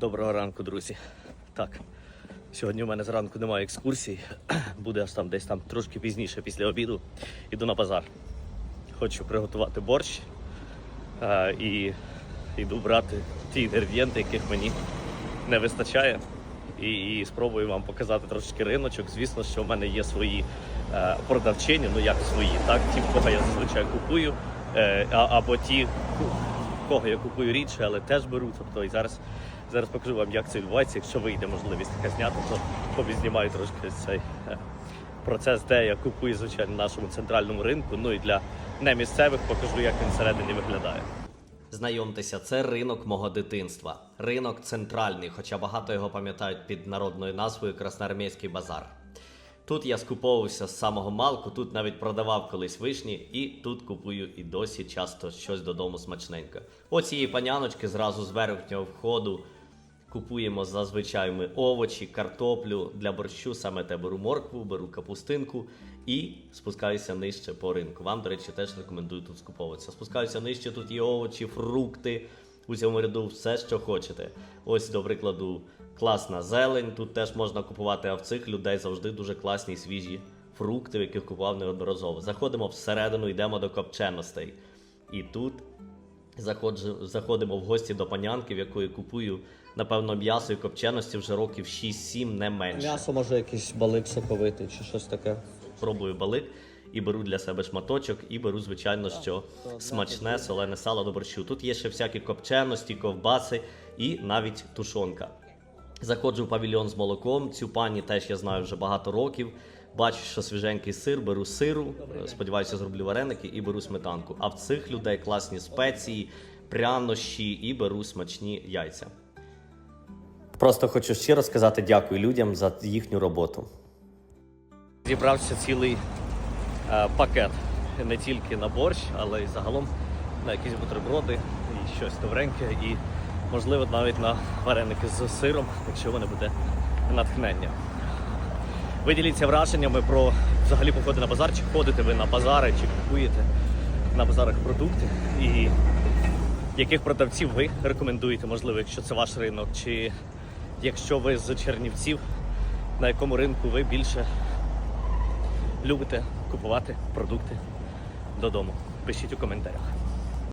Доброго ранку, друзі. Так, сьогодні у мене зранку немає екскурсій. Буде аж там десь там трошки пізніше після обіду. Іду на базар. Хочу приготувати борщ е, і йду брати ті інгредієнти, яких мені не вистачає. І, і спробую вам показати трошечки риночок. Звісно, що в мене є свої е, продавчині, ну як свої, так, ті, в кого я зазвичай купую, е, а, або ті, в кого я купую рідше, але теж беру. Тобто і зараз, зараз покажу вам, як це відбувається. Якщо вийде можливість така зняти, то повізнімаю трошки цей е, процес, де я купую, звичайно, на нашому центральному ринку. Ну і для немісцевих покажу, як він всередині виглядає. Знайомтеся, це ринок мого дитинства. Ринок центральний, хоча багато його пам'ятають під народною назвою Красноармійський базар. Тут я скуповувався з самого малку, тут навіть продавав колись вишні, і тут купую і досі часто щось додому смачненьке. Оцієї паняночки зразу з верхнього входу купуємо зазвичай ми овочі, картоплю для борщу. Саме те беру моркву, беру капустинку і спускаюся нижче по ринку. Вам, до речі, теж рекомендую тут скуповуватися. Спускаюся нижче, тут є овочі, фрукти. У цьому ряду все, що хочете. Ось, до прикладу, класна зелень. Тут теж можна купувати, а в цих людей завжди дуже класні свіжі фрукти, яких купував неодноразово. Заходимо всередину, йдемо до копченостей. І тут заходжу, заходимо в гості до панянки, в якої купую, напевно, м'ясо і копченості вже років 6-7, не менше. М'ясо може якийсь балик соковитий чи щось таке. Пробую балик і беру для себе шматочок, і беру, звичайно, що смачне солене сало до борщу. Тут є ще всякі копченості, ковбаси і навіть тушонка. Заходжу в павільйон з молоком. Цю пані теж я знаю вже багато років. Бачу, що свіженький сир, беру сиру, сподіваюся, зроблю вареники і беру сметанку. А в цих людей класні спеції, прянощі і беру смачні яйця. Просто хочу щиро сказати дякую людям за їхню роботу. Зібрався цілий е, пакет не тільки на борщ, але й загалом на якісь бутерброди і щось добреньке, і можливо навіть на вареники з сиром, якщо воно буде натхнення. Ви діліться враженнями про взагалі походи на базар, чи ходите ви на базари, чи купуєте на базарах продукти, і яких продавців ви рекомендуєте, можливо, якщо це ваш ринок, чи якщо ви з Чернівців, на якому ринку ви більше любите купувати продукти додому. Пишіть у коментарях.